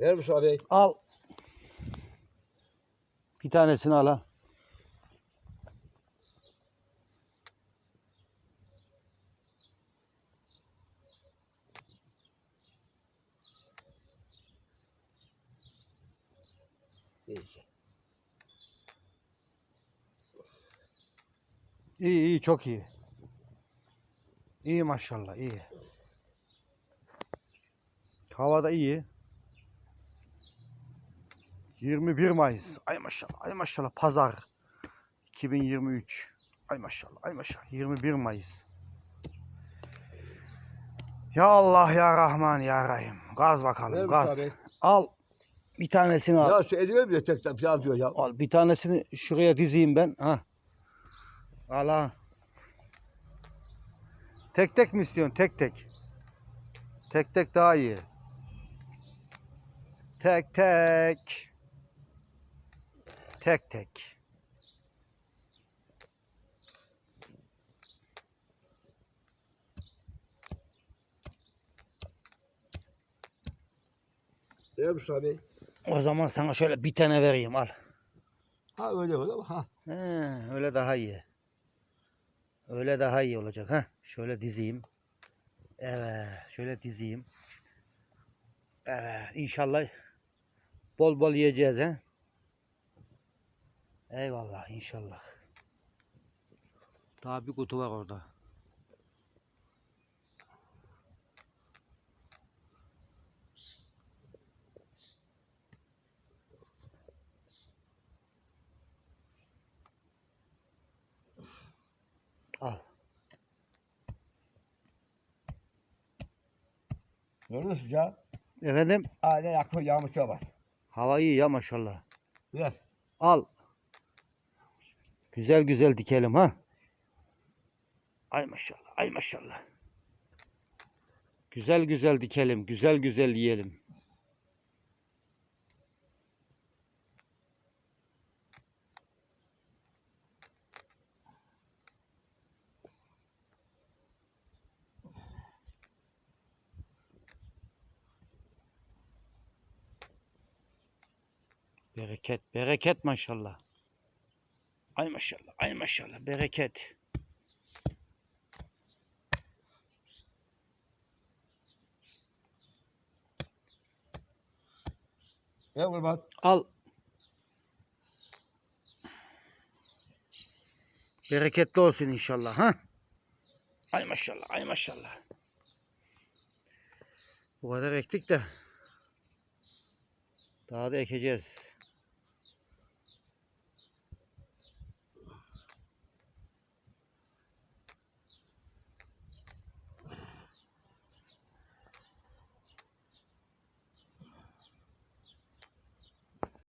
Ver Mustafa Bey. Al. Bir tanesini al ha. İyi iyi çok iyi. İyi maşallah iyi. Hava da iyi. 21 Mayıs. Ay maşallah. Ay maşallah. Pazar. 2023. Ay maşallah. Ay maşallah. 21 Mayıs. Ya Allah ya Rahman ya Rahim. Gaz Ver bakalım Mustafa gaz. Bey. Al. Bir tanesini al. Ya şu ediyor bile tek tek yazıyor ya. Al bir tanesini şuraya dizeyim ben. Ha. Al ha. Tek tek mi istiyorsun? Tek tek. Tek tek daha iyi. Tek tek. Tek tek. Mustafa Bey. O zaman sana şöyle bir tane vereyim al. Ha öyle öyle ha. He, öyle daha iyi. Öyle daha iyi olacak ha. Şöyle dizeyim. Evet, şöyle dizeyim. Evet, inşallah bol bol yiyeceğiz ha. Eyvallah inşallah. Daha bir kutu var orada. Al. Gördün mü sıcağı? Efendim, Aynen yakma yağmur var. hava iyi ya maşallah. Ver. Al. Güzel güzel dikelim ha. Ay maşallah, ay maşallah. Güzel güzel dikelim, güzel güzel yiyelim. Bereket, bereket maşallah. Ay maşallah, ay maşallah, bereket. Ver kurban. Al. Bereketli olsun inşallah ha. Ay maşallah, ay maşallah. Bu kadar ektik de daha da ekeceğiz.